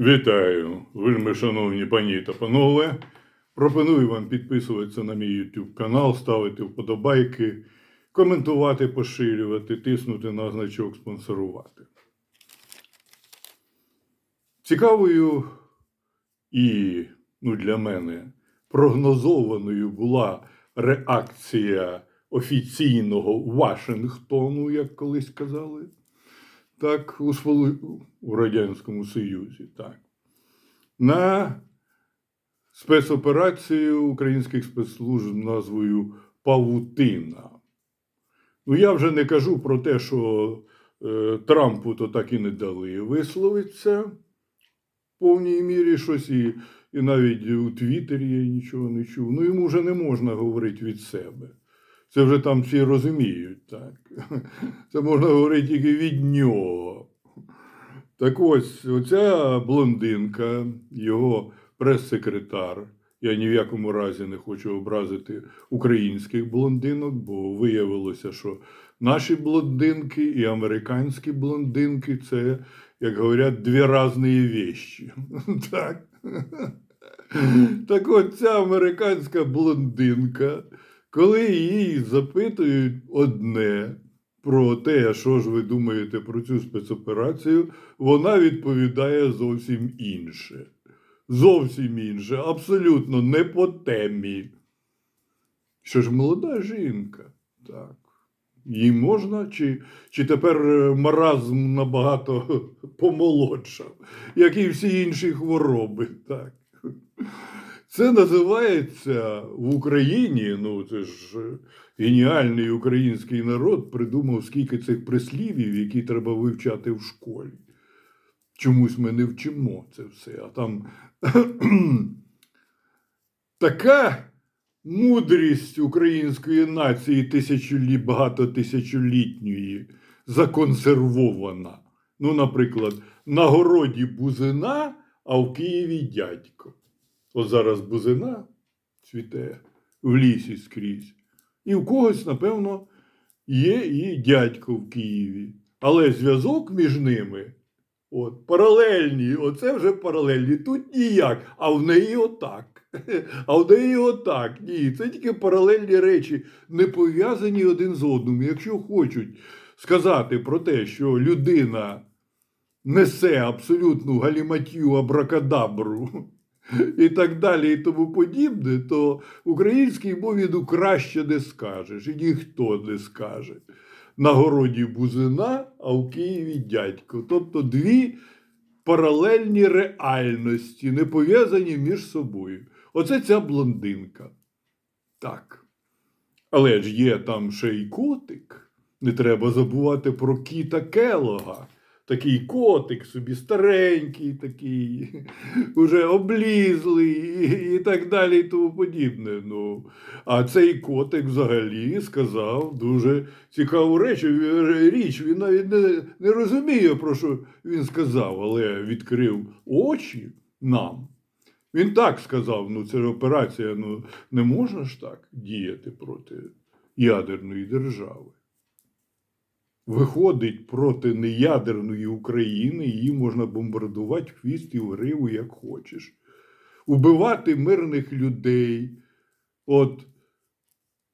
Вітаю, вельми шановні пані та панове. Пропоную вам підписуватися на мій YouTube канал, ставити вподобайки, коментувати, поширювати, тиснути на значок спонсорувати. Цікавою і, ну, для мене, прогнозованою була реакція офіційного Вашингтону, як колись казали так, у, у Радянському Союзі, так, на спецоперацію українських спецслужб назвою Павутина. Ну, я вже не кажу про те, що е, Трампу то так і не дали висловитися в повній мірі щось і, і навіть у Твіттері я нічого не чув. Ну, йому вже не можна говорити від себе. Це вже там всі розуміють, так. Це можна говорити тільки від нього. Так ось, оця блондинка, його прес-секретар. Я ні в якому разі не хочу образити українських блондинок, бо виявилося, що наші блондинки і американські блондинки це, як говорять, дві різні вещі. Так. Так от ця американська блондинка, коли її запитують одне про те, що ж ви думаєте про цю спецоперацію, вона відповідає зовсім інше. Зовсім інше, абсолютно не по темі. Що ж молода жінка, так. Їй можна, чи, чи тепер е, маразм набагато помолодшав, як і всі інші хвороби, так. Це називається в Україні, ну це ж геніальний український народ придумав скільки цих прислівів, які треба вивчати в школі. Чомусь ми не вчимо це все. А там така мудрість української нації тисячолі, багатотисячолітньої законсервована. Ну, наприклад, на городі бузина, а в Києві дядько. От зараз бузина цвіте в лісі скрізь. І в когось, напевно, є і дядько в Києві. Але зв'язок між ними от, паралельні, оце вже паралельні. Тут ніяк, а в неї отак. А в неї отак. Ні, це тільки паралельні речі, не пов'язані один з одним. Якщо хочуть сказати про те, що людина несе абсолютну галіматію абракадабру і так далі, і тому подібне, то українській мові ну, краще не скажеш, і ніхто не скаже. На городі бузина, а в Києві дядько. Тобто дві паралельні реальності, не пов'язані між собою. Оце ця блондинка. Так. Але ж є там ще й котик. Не треба забувати про кіта Келога. Такий котик собі старенький, такий, уже облізлий і, так далі, і тому подібне. Ну, а цей котик взагалі сказав дуже цікаву реч, річ. Він навіть не, не розуміє, про що він сказав, але відкрив очі нам. Він так сказав: ну, це операція, ну не можна ж так діяти проти ядерної держави. Виходить проти неядерної України, її можна бомбардувати в хвіст і в гриву, як хочеш. Убивати мирних людей. От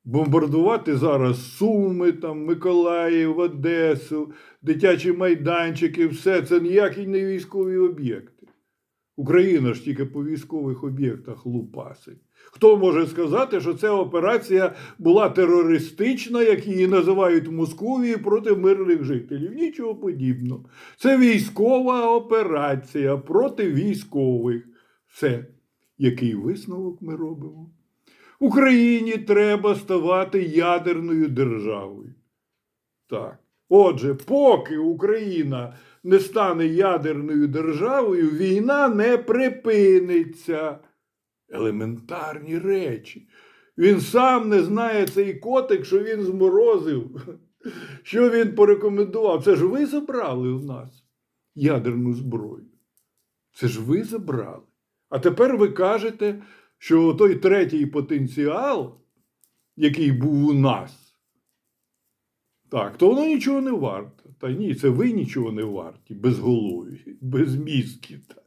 бомбардувати зараз Суми, там, Миколаїв, Одесу, дитячі майданчики, все це ніякі не військові об'єкти. Україна ж тільки по військових об'єктах лупасить. Хто може сказати, що ця операція була терористична, як її називають в Московії, проти мирних жителів? Нічого подібного. Це військова операція проти військових. Все. Який висновок ми робимо? Україні треба ставати ядерною державою. Так. Отже, поки Україна не стане ядерною державою, війна не припиниться. Елементарні речі. Він сам не знає цей котик, що він зморозив, що він порекомендував. Це ж ви забрали у нас ядерну зброю. Це ж ви забрали. А тепер ви кажете, що той третій потенціал, який був у нас, так, то воно нічого не варте. Та ні, це ви нічого не варті, безголові, безмізкі. Так.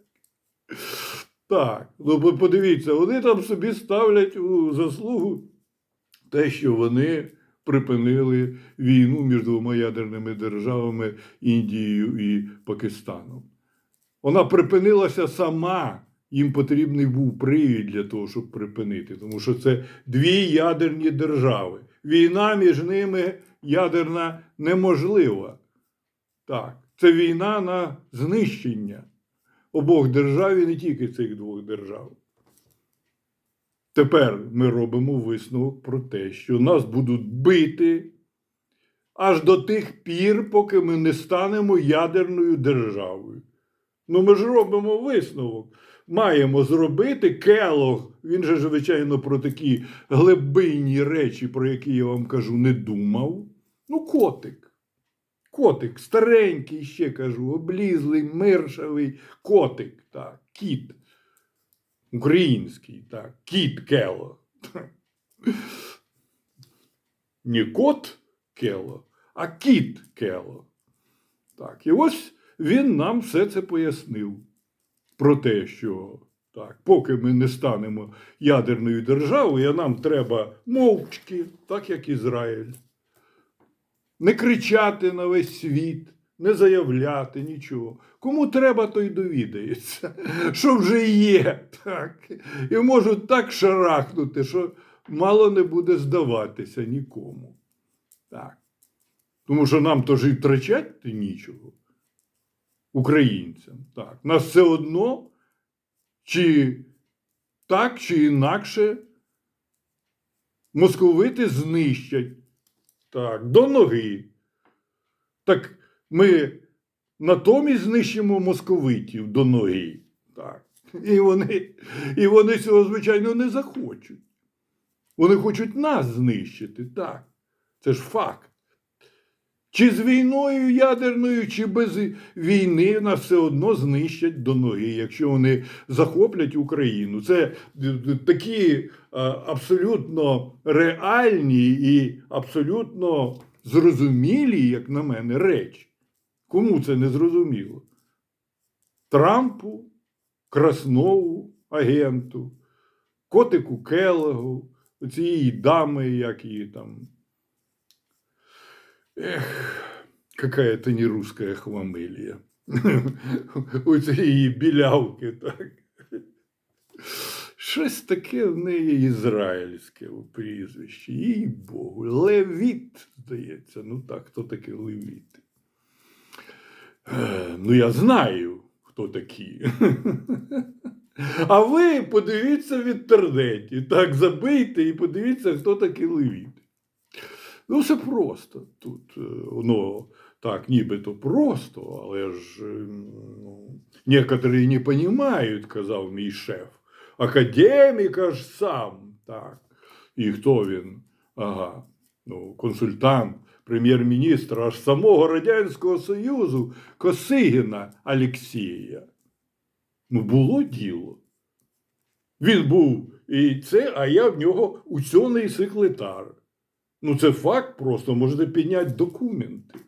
Так, ну подивіться, вони там собі ставлять у заслугу те, що вони припинили війну між двома ядерними державами Індією і Пакистаном. Вона припинилася сама. Їм потрібний був привід для того, щоб припинити, тому що це дві ядерні держави. Війна між ними ядерна неможлива. Так, це війна на знищення обох держав і не тільки цих двох держав. Тепер ми робимо висновок про те, що нас будуть бити аж до тих пір, поки ми не станемо ядерною державою. Ну, ми ж робимо висновок. Маємо зробити Келог. Він же, звичайно, про такі глибинні речі, про які я вам кажу, не думав. Ну, котик. Котик, старенький, ще кажу, облізлий, миршавий котик, так, кіт. Український, так, кіт Кело. Не кот Кело, а кіт Кело. Так, і ось він нам все це пояснив про те, що так, поки ми не станемо ядерною державою, а нам треба мовчки, так як Ізраїль. Не кричати на весь світ, не заявляти нічого. Кому треба, той довідається, що вже є. Так. І можуть так шарахнути, що мало не буде здаватися нікому. Так. Тому що нам то ж і втрачати нічого. Українцям. Так. Нас все одно, чи так, чи інакше, московити знищать. Так, до ноги. Так ми натомість знищимо московитів до ноги. Так. І вони, і вони цього, звичайно, не захочуть. Вони хочуть нас знищити, так. Це ж факт. Чи з війною ядерною, чи без війни нас все одно знищать до ноги, якщо вони захоплять Україну. Це такі е, абсолютно реальні і абсолютно зрозумілі, як на мене, речі. Кому це не зрозуміло? Трампу, Краснову, агенту, котику Келегу, цієї дами, як її там. Эх, какая-то не русская хламелия. У цієї білявки, так. Щось таке в неї ізраїльське у прізвищі. Їй Богу. Левіт, здається. Ну так, хто такий Левіт? Е, Ну, я знаю, хто такі. А ви подивіться в інтернеті. Так, забийте і подивіться, хто такий Левіт. Ну, все просто тут. е, Ну, так, нібито просто, але ж е, ну, некоторі не розуміють, казав мій шеф. Академік аж сам. Так. І хто він? Ага. Ну, консультант, прем'єр-міністр аж самого Радянського Союзу Косигіна Алексія. Ну, було діло. Він був і це, а я в нього учений секретар. Ну, це факт просто, можете підняти документи.